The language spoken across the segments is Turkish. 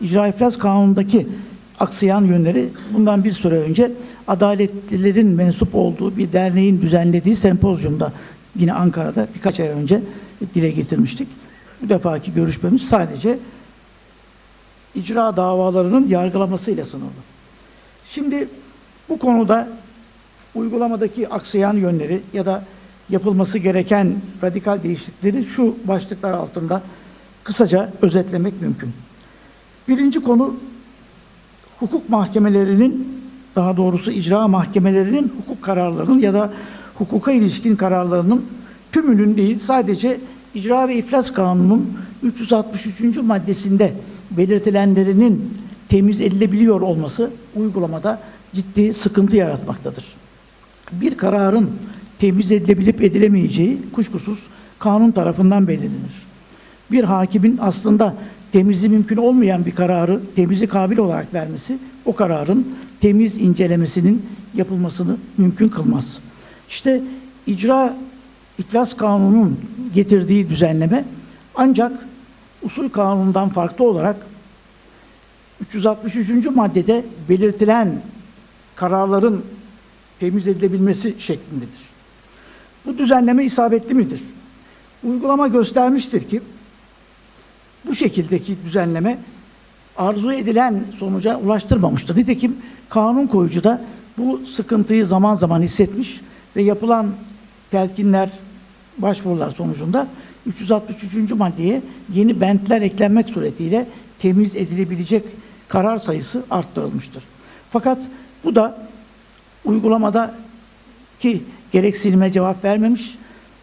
İcra İflas Kanunu'ndaki aksayan yönleri bundan bir süre önce adaletlilerin mensup olduğu bir derneğin düzenlediği sempozyumda yine Ankara'da birkaç ay önce dile getirmiştik. Bu defaki görüşmemiz sadece icra davalarının yargılamasıyla sınırlı. Şimdi bu konuda uygulamadaki aksayan yönleri ya da yapılması gereken radikal değişiklikleri şu başlıklar altında kısaca özetlemek mümkün. Birinci konu hukuk mahkemelerinin daha doğrusu icra mahkemelerinin hukuk kararlarının ya da hukuka ilişkin kararlarının tümünün değil sadece icra ve iflas kanunun 363. maddesinde belirtilenlerinin temiz edilebiliyor olması uygulamada ciddi sıkıntı yaratmaktadır. Bir kararın temiz edilebilip edilemeyeceği kuşkusuz kanun tarafından belirlenir. Bir hakimin aslında temizi mümkün olmayan bir kararı temizi kabil olarak vermesi o kararın temiz incelemesinin yapılmasını mümkün kılmaz. İşte icra iflas kanunun getirdiği düzenleme ancak usul kanunundan farklı olarak 363. maddede belirtilen kararların temiz edilebilmesi şeklindedir. Bu düzenleme isabetli midir? Uygulama göstermiştir ki bu şekildeki düzenleme arzu edilen sonuca ulaştırmamıştır. Nitekim kanun koyucu da bu sıkıntıyı zaman zaman hissetmiş ve yapılan telkinler, başvurular sonucunda 363. maddeye yeni bentler eklenmek suretiyle temiz edilebilecek karar sayısı arttırılmıştır. Fakat bu da uygulamada ki gereksinime cevap vermemiş.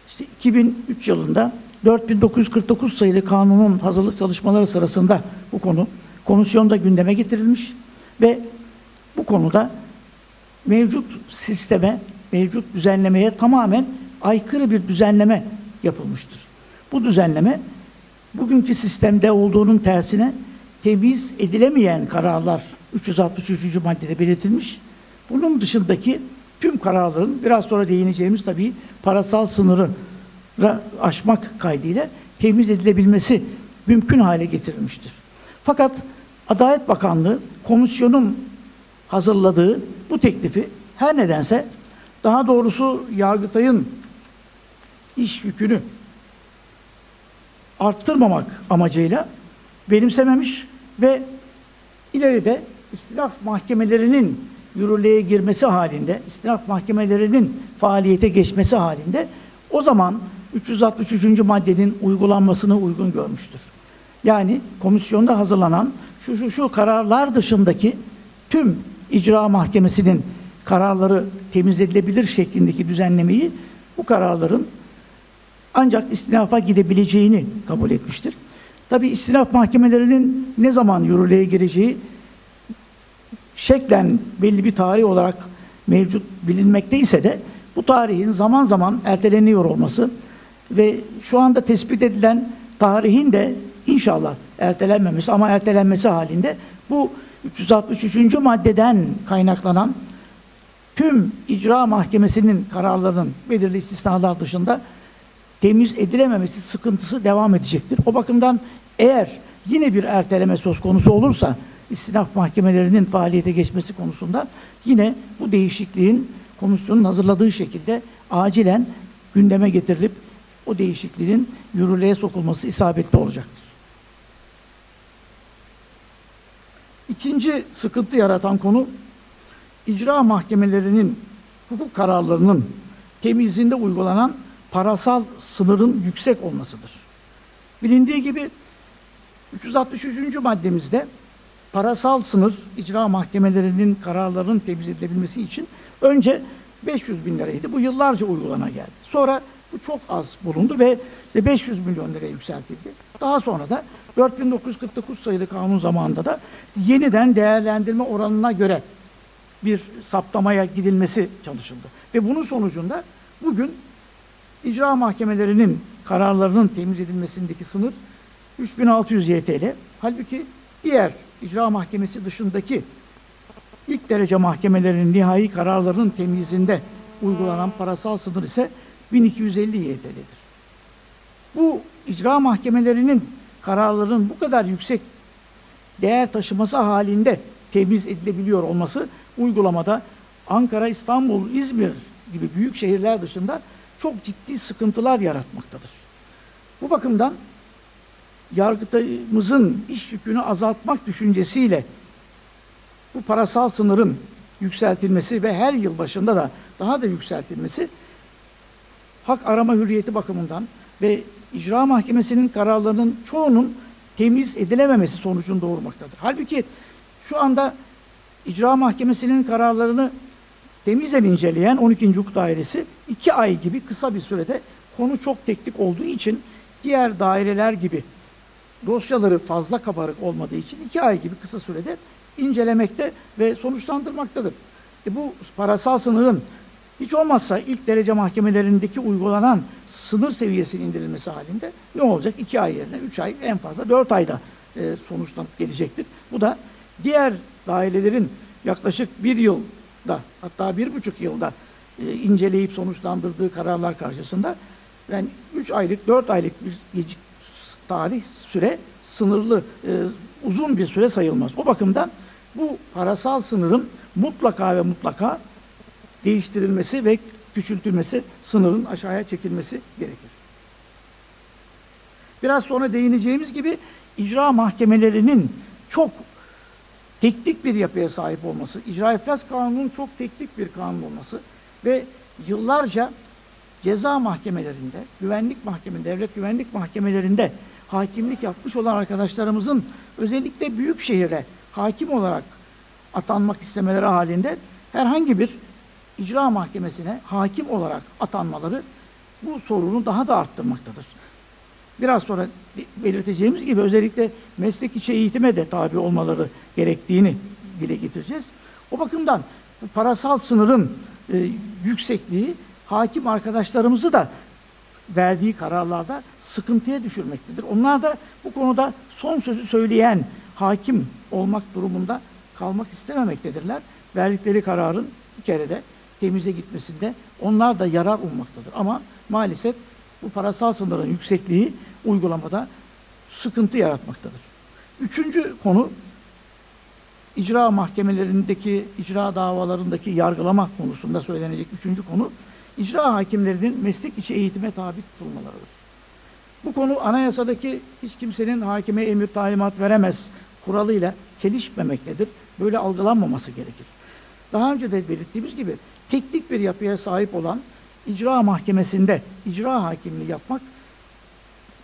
İşte 2003 yılında 4949 sayılı kanunun hazırlık çalışmaları sırasında bu konu komisyonda gündeme getirilmiş ve bu konuda mevcut sisteme, mevcut düzenlemeye tamamen aykırı bir düzenleme yapılmıştır. Bu düzenleme bugünkü sistemde olduğunun tersine temiz edilemeyen kararlar 363. maddede belirtilmiş. Bunun dışındaki tüm kararların biraz sonra değineceğimiz tabii parasal sınırı aşmak kaydıyla temiz edilebilmesi mümkün hale getirilmiştir. Fakat Adalet Bakanlığı komisyonun hazırladığı bu teklifi her nedense daha doğrusu Yargıtay'ın iş yükünü arttırmamak amacıyla benimsememiş ve ileride istinaf mahkemelerinin yürürlüğe girmesi halinde, istinaf mahkemelerinin faaliyete geçmesi halinde o zaman 363. maddenin uygulanmasını uygun görmüştür. Yani komisyonda hazırlanan şu şu şu kararlar dışındaki tüm icra mahkemesinin kararları temiz edilebilir şeklindeki düzenlemeyi bu kararların ancak istinafa gidebileceğini kabul etmiştir. Tabi istinaf mahkemelerinin ne zaman yürürlüğe gireceği şeklen belli bir tarih olarak mevcut bilinmekte ise de bu tarihin zaman zaman erteleniyor olması ve şu anda tespit edilen tarihin de inşallah ertelenmemesi ama ertelenmesi halinde bu 363. maddeden kaynaklanan tüm icra mahkemesinin kararlarının belirli istisnalar dışında temiz edilememesi sıkıntısı devam edecektir. O bakımdan eğer yine bir erteleme söz konusu olursa istinaf mahkemelerinin faaliyete geçmesi konusunda yine bu değişikliğin komisyonun hazırladığı şekilde acilen gündeme getirilip o değişikliğin yürürlüğe sokulması isabetli olacaktır. İkinci sıkıntı yaratan konu icra mahkemelerinin hukuk kararlarının temizliğinde uygulanan parasal sınırın yüksek olmasıdır. Bilindiği gibi 363. maddemizde parasal sınır icra mahkemelerinin kararlarının temiz edilebilmesi için önce 500 bin liraydı. Bu yıllarca uygulana geldi. Sonra bu çok az bulundu ve işte 500 milyon liraya yükseltildi. Daha sonra da 4949 sayılı kanun zamanında da yeniden değerlendirme oranına göre bir saptamaya gidilmesi çalışıldı. Ve bunun sonucunda bugün icra mahkemelerinin kararlarının temiz edilmesindeki sınır 3600 YTL. Halbuki diğer icra mahkemesi dışındaki ilk derece mahkemelerinin nihai kararlarının temizinde uygulanan parasal sınır ise 1250 YTL'dir. Bu icra mahkemelerinin kararlarının bu kadar yüksek değer taşıması halinde temiz edilebiliyor olması uygulamada Ankara, İstanbul, İzmir gibi büyük şehirler dışında çok ciddi sıkıntılar yaratmaktadır. Bu bakımdan yargıtayımızın iş yükünü azaltmak düşüncesiyle bu parasal sınırın yükseltilmesi ve her yıl başında da daha da yükseltilmesi hak arama hürriyeti bakımından ve icra mahkemesinin kararlarının çoğunun temiz edilememesi sonucunu doğurmaktadır. Halbuki şu anda icra mahkemesinin kararlarını temizen inceleyen 12. Hukuk Dairesi iki ay gibi kısa bir sürede konu çok teknik olduğu için diğer daireler gibi dosyaları fazla kabarık olmadığı için iki ay gibi kısa sürede incelemekte ve sonuçlandırmaktadır. E bu parasal sınırın hiç olmazsa ilk derece mahkemelerindeki uygulanan sınır seviyesinin indirilmesi halinde ne olacak? İki ay yerine üç ay en fazla dört ayda e, sonuçlanıp gelecektir. Bu da diğer dairelerin yaklaşık bir yılda hatta bir buçuk yılda e, inceleyip sonuçlandırdığı kararlar karşısında yani üç aylık, dört aylık bir gecik tarih süre sınırlı, e, uzun bir süre sayılmaz. O bakımdan bu parasal sınırın mutlaka ve mutlaka değiştirilmesi ve küçültülmesi, sınırın aşağıya çekilmesi gerekir. Biraz sonra değineceğimiz gibi icra mahkemelerinin çok teknik bir yapıya sahip olması, icra iflas kanunun çok teknik bir kanun olması ve yıllarca ceza mahkemelerinde, güvenlik mahkemelerinde, devlet güvenlik mahkemelerinde hakimlik yapmış olan arkadaşlarımızın özellikle büyük şehirde hakim olarak atanmak istemeleri halinde herhangi bir icra mahkemesine hakim olarak atanmaları bu sorunu daha da arttırmaktadır. Biraz sonra belirteceğimiz gibi özellikle meslek içi eğitime de tabi olmaları gerektiğini dile getireceğiz. O bakımdan parasal sınırın e, yüksekliği hakim arkadaşlarımızı da verdiği kararlarda sıkıntıya düşürmektedir. Onlar da bu konuda son sözü söyleyen hakim olmak durumunda kalmak istememektedirler. Verdikleri kararın bir kere de temize gitmesinde onlar da yarar ummaktadır. Ama maalesef bu parasal sınırın yüksekliği uygulamada sıkıntı yaratmaktadır. Üçüncü konu icra mahkemelerindeki, icra davalarındaki yargılama konusunda söylenecek üçüncü konu icra hakimlerinin meslek içi eğitime tabi tutulmalarıdır. Bu konu anayasadaki hiç kimsenin hakime emir talimat veremez kuralıyla çelişmemektedir. Böyle algılanmaması gerekir. Daha önce de belirttiğimiz gibi teknik bir yapıya sahip olan icra mahkemesinde icra hakimliği yapmak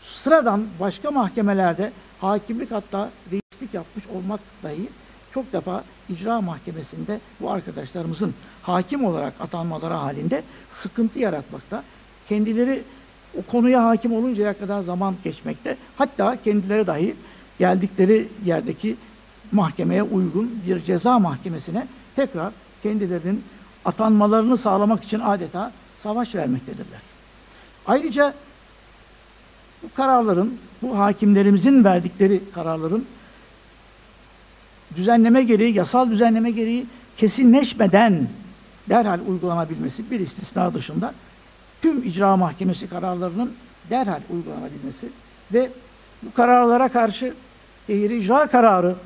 sıradan başka mahkemelerde hakimlik hatta reislik yapmış olmak dahi çok defa icra mahkemesinde bu arkadaşlarımızın hakim olarak atanmaları halinde sıkıntı yaratmakta. Kendileri o konuya hakim oluncaya kadar zaman geçmekte. Hatta kendileri dahi geldikleri yerdeki mahkemeye uygun bir ceza mahkemesine tekrar kendilerinin atanmalarını sağlamak için adeta savaş vermektedirler. Ayrıca bu kararların, bu hakimlerimizin verdikleri kararların düzenleme gereği, yasal düzenleme gereği kesinleşmeden derhal uygulanabilmesi bir istisna dışında tüm icra mahkemesi kararlarının derhal uygulanabilmesi ve bu kararlara karşı tehiri icra kararı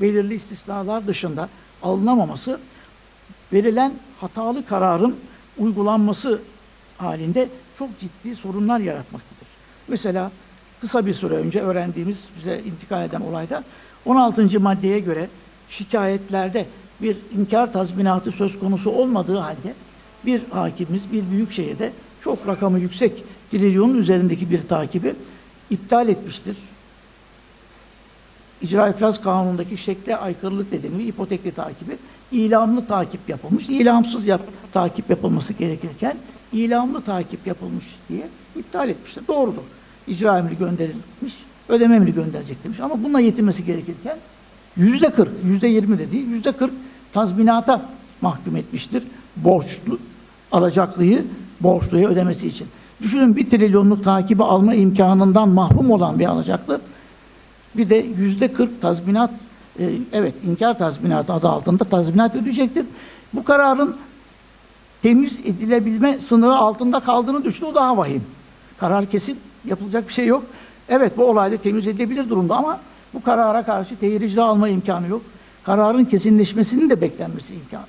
belirli istisnalar dışında alınamaması verilen hatalı kararın uygulanması halinde çok ciddi sorunlar yaratmaktadır. Mesela kısa bir süre önce öğrendiğimiz, bize intikal eden olayda 16. maddeye göre şikayetlerde bir inkar tazminatı söz konusu olmadığı halde bir hakimimiz bir büyük şehirde çok rakamı yüksek trilyonun üzerindeki bir takibi iptal etmiştir. İcra iflas kanunundaki şekle aykırılık nedeniyle ipotekli takibi ilamlı takip yapılmış. İlamsız yap, takip yapılması gerekirken ilamlı takip yapılmış diye iptal etmiştir. Doğrudur. İcra emri gönderilmiş, ödeme emri gönderecek demiş. Ama bununla yetinmesi gerekirken yüzde kırk, yüzde yirmi de değil, yüzde kırk tazminata mahkum etmiştir. Borçlu, alacaklıyı borçluya ödemesi için. Düşünün bir trilyonluk takibi alma imkanından mahrum olan bir alacaklı bir de yüzde kırk tazminat e, evet inkar tazminatı adı altında tazminat ödeyecektir. Bu kararın temiz edilebilme sınırı altında kaldığını düşündü. O daha vahim. Karar kesin. Yapılacak bir şey yok. Evet bu olayda temiz edilebilir durumda ama Bu karara karşı tehir icra alma imkanı yok. Kararın kesinleşmesinin de beklenmesi imkanı.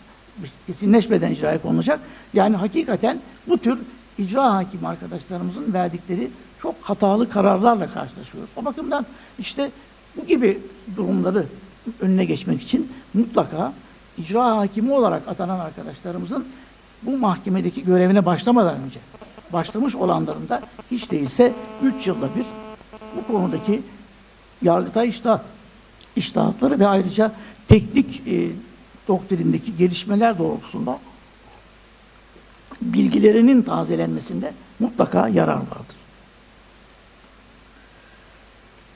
Kesinleşmeden icraya konulacak. Yani hakikaten bu tür icra hakim arkadaşlarımızın verdikleri çok hatalı kararlarla karşılaşıyoruz. O bakımdan işte bu gibi durumları önüne geçmek için mutlaka icra hakimi olarak atanan arkadaşlarımızın bu mahkemedeki görevine başlamadan önce başlamış olanların da hiç değilse 3 yılda bir bu konudaki Yargıtay iştahat, iştahatları ve ayrıca teknik e, doktrindeki gelişmeler doğrultusunda bilgilerinin tazelenmesinde mutlaka yarar vardır.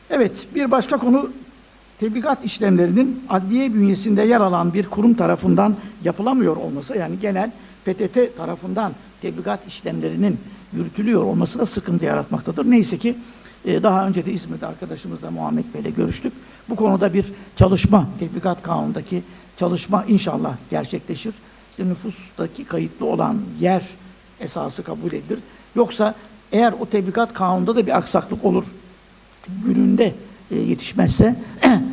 Evet, bir başka konu tebligat işlemlerinin adliye bünyesinde yer alan bir kurum tarafından yapılamıyor olması, yani genel PTT tarafından tebligat işlemlerinin yürütülüyor olması da sıkıntı yaratmaktadır. Neyse ki e, daha önce de İzmir'de arkadaşımızla Muhammed Bey'le görüştük. Bu konuda bir çalışma, tebligat kanunundaki çalışma inşallah gerçekleşir. İşte nüfustaki kayıtlı olan yer esası kabul edilir. Yoksa eğer o tebligat kanununda da bir aksaklık olur, gününde e, yetişmezse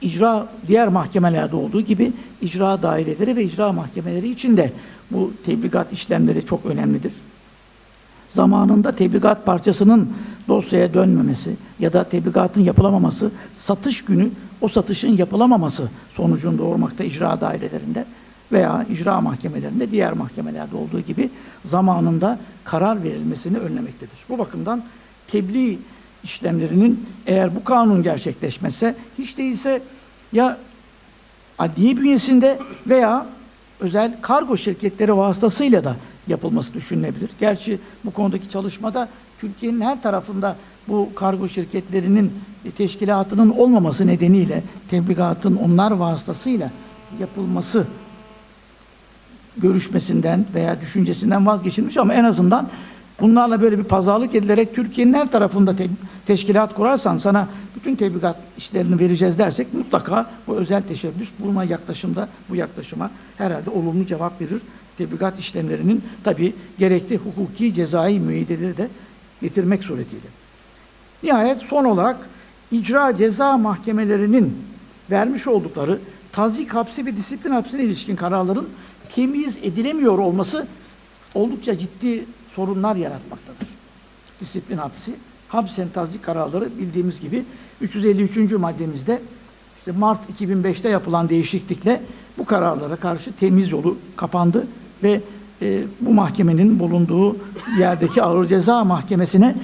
icra diğer mahkemelerde olduğu gibi icra daireleri ve icra mahkemeleri için de bu tebligat işlemleri çok önemlidir. Zamanında tebligat parçasının dosyaya dönmemesi ya da tebligatın yapılamaması, satış günü o satışın yapılamaması sonucunu doğurmakta icra dairelerinde veya icra mahkemelerinde diğer mahkemelerde olduğu gibi zamanında karar verilmesini önlemektedir. Bu bakımdan tebliğ işlemlerinin eğer bu kanun gerçekleşmezse hiç değilse ya adliye bünyesinde veya özel kargo şirketleri vasıtasıyla da yapılması düşünülebilir. Gerçi bu konudaki çalışmada Türkiye'nin her tarafında bu kargo şirketlerinin teşkilatının olmaması nedeniyle tebligatın onlar vasıtasıyla yapılması görüşmesinden veya düşüncesinden vazgeçilmiş ama en azından bunlarla böyle bir pazarlık edilerek Türkiye'nin her tarafında te teşkilat kurarsan sana bütün tebligat işlerini vereceğiz dersek mutlaka bu özel teşebbüs buna yaklaşımda bu yaklaşıma herhalde olumlu cevap verir. Tebligat işlemlerinin tabi gerekli hukuki cezai müeyyideleri de getirmek suretiyle. Nihayet son olarak icra ceza mahkemelerinin vermiş oldukları tazik hapsi ve disiplin hapsine ilişkin kararların temiz edilemiyor olması oldukça ciddi sorunlar yaratmaktadır. Disiplin hapsi, hapsen tazik kararları bildiğimiz gibi 353. maddemizde işte Mart 2005'te yapılan değişiklikle bu kararlara karşı temiz yolu kapandı ve e, bu mahkemenin bulunduğu yerdeki ağır ceza mahkemesine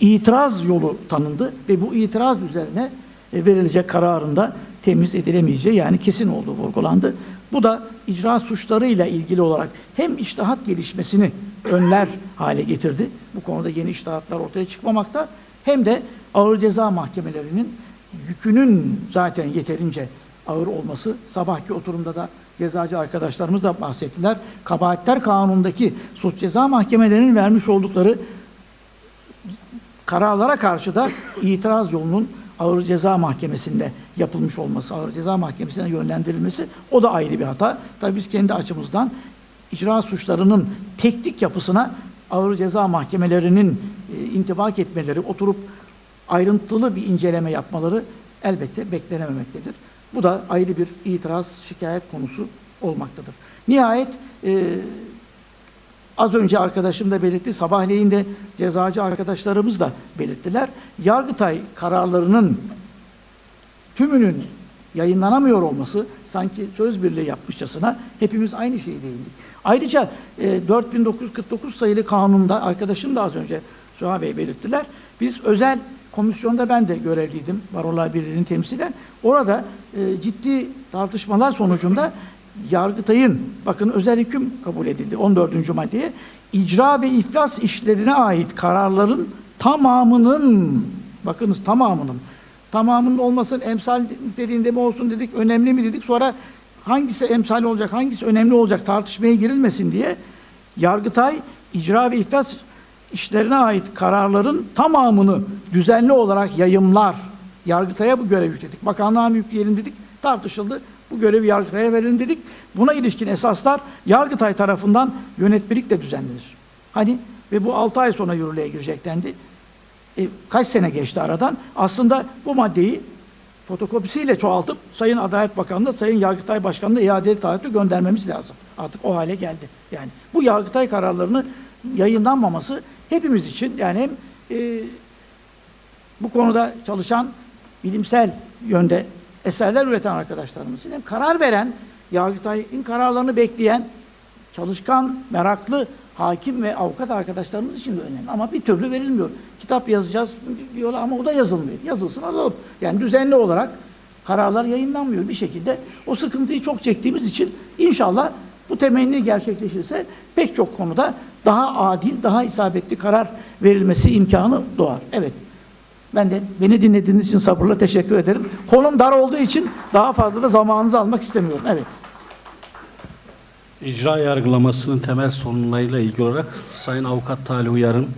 itiraz yolu tanındı ve bu itiraz üzerine e, verilecek kararında temiz edilemeyeceği yani kesin olduğu vurgulandı. Bu da icra suçlarıyla ilgili olarak hem iştahat gelişmesini önler hale getirdi. Bu konuda yeni iştahatlar ortaya çıkmamakta hem de ağır ceza mahkemelerinin yükünün zaten yeterince ağır olması sabahki oturumda da cezacı arkadaşlarımız da bahsettiler. Kabahatler kanunundaki suç ceza mahkemelerinin vermiş oldukları kararlara karşı da itiraz yolunun ağır ceza mahkemesinde yapılmış olması, ağır ceza mahkemesine yönlendirilmesi o da ayrı bir hata. Tabii biz kendi açımızdan icra suçlarının teknik yapısına ağır ceza mahkemelerinin e, intibak etmeleri, oturup ayrıntılı bir inceleme yapmaları elbette beklenememektedir. Bu da ayrı bir itiraz, şikayet konusu olmaktadır. Nihayet e, az önce arkadaşım da belirtti, sabahleyin de cezacı arkadaşlarımız da belirttiler. Yargıtay kararlarının tümünün yayınlanamıyor olması sanki söz birliği yapmışçasına hepimiz aynı şeyi değindik. Ayrıca e, 4949 sayılı kanunda arkadaşım da az önce Suha Bey belirttiler. Biz özel komisyonda ben de görevliydim Barolar Birliği'ni temsilen. Orada e, ciddi tartışmalar sonucunda Yargıtay'ın bakın özel hüküm kabul edildi 14. maddeye icra ve iflas işlerine ait kararların tamamının bakınız tamamının tamamının olmasın emsal niteliğinde mi olsun dedik önemli mi dedik sonra hangisi emsal olacak hangisi önemli olacak tartışmaya girilmesin diye Yargıtay icra ve iflas işlerine ait kararların tamamını düzenli olarak yayımlar. Yargıtay'a bu görev yükledik. Bakanlığa mı yükleyelim dedik. Tartışıldı. Bu görevi Yargıtay'a verelim dedik. Buna ilişkin esaslar Yargıtay tarafından yönetmelikle düzenlenir. Hani ve bu 6 ay sonra yürürlüğe girecek dendi. E, kaç sene geçti aradan? Aslında bu maddeyi fotokopisiyle çoğaltıp Sayın Adalet Bakanı'na, Sayın Yargıtay Başkanı'na iade taahhütü göndermemiz lazım. Artık o hale geldi. Yani bu Yargıtay kararlarını yayınlanmaması hepimiz için yani hem e, bu konuda çalışan bilimsel yönde eserler üreten arkadaşlarımız için hem karar veren, Yargıtay'ın kararlarını bekleyen çalışkan, meraklı hakim ve avukat arkadaşlarımız için de önemli. Ama bir türlü verilmiyor. Kitap yazacağız diyorlar ama o da yazılmıyor. Yazılsın alalım. Yani düzenli olarak kararlar yayınlanmıyor bir şekilde. O sıkıntıyı çok çektiğimiz için inşallah bu temenni gerçekleşirse pek çok konuda daha adil, daha isabetli karar verilmesi imkanı doğar. Evet. Ben de beni dinlediğiniz için sabırla teşekkür ederim. Konum dar olduğu için daha fazla da zamanınızı almak istemiyorum. Evet. İcra yargılamasının temel sorunlarıyla ilgili olarak Sayın Avukat Talih Uyar'ın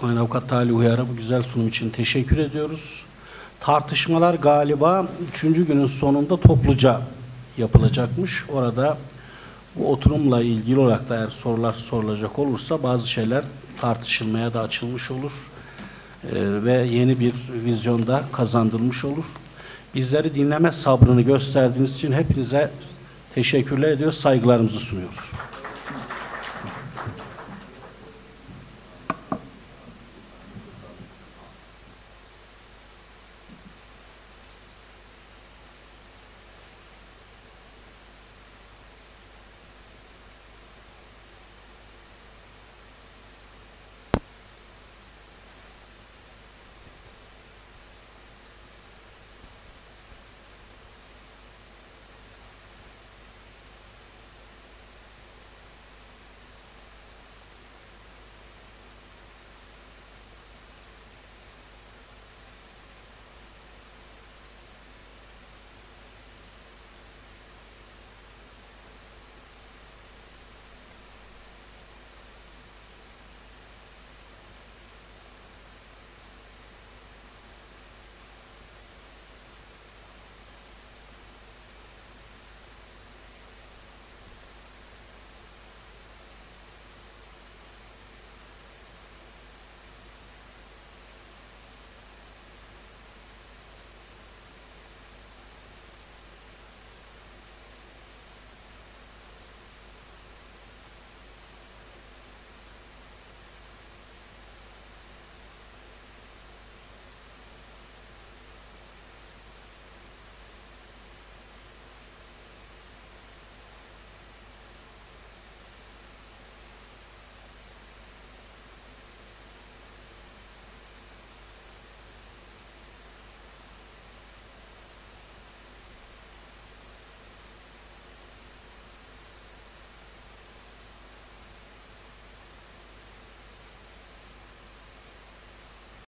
Sayın Avukat Talih Uyar'a bu güzel sunum için teşekkür ediyoruz. Tartışmalar galiba üçüncü günün sonunda topluca yapılacakmış. Orada bu oturumla ilgili olarak da eğer sorular sorulacak olursa bazı şeyler tartışılmaya da açılmış olur. Ee, ve yeni bir vizyonda kazandırılmış olur. Bizleri dinleme sabrını gösterdiğiniz için hepinize teşekkürler ediyoruz, saygılarımızı sunuyoruz.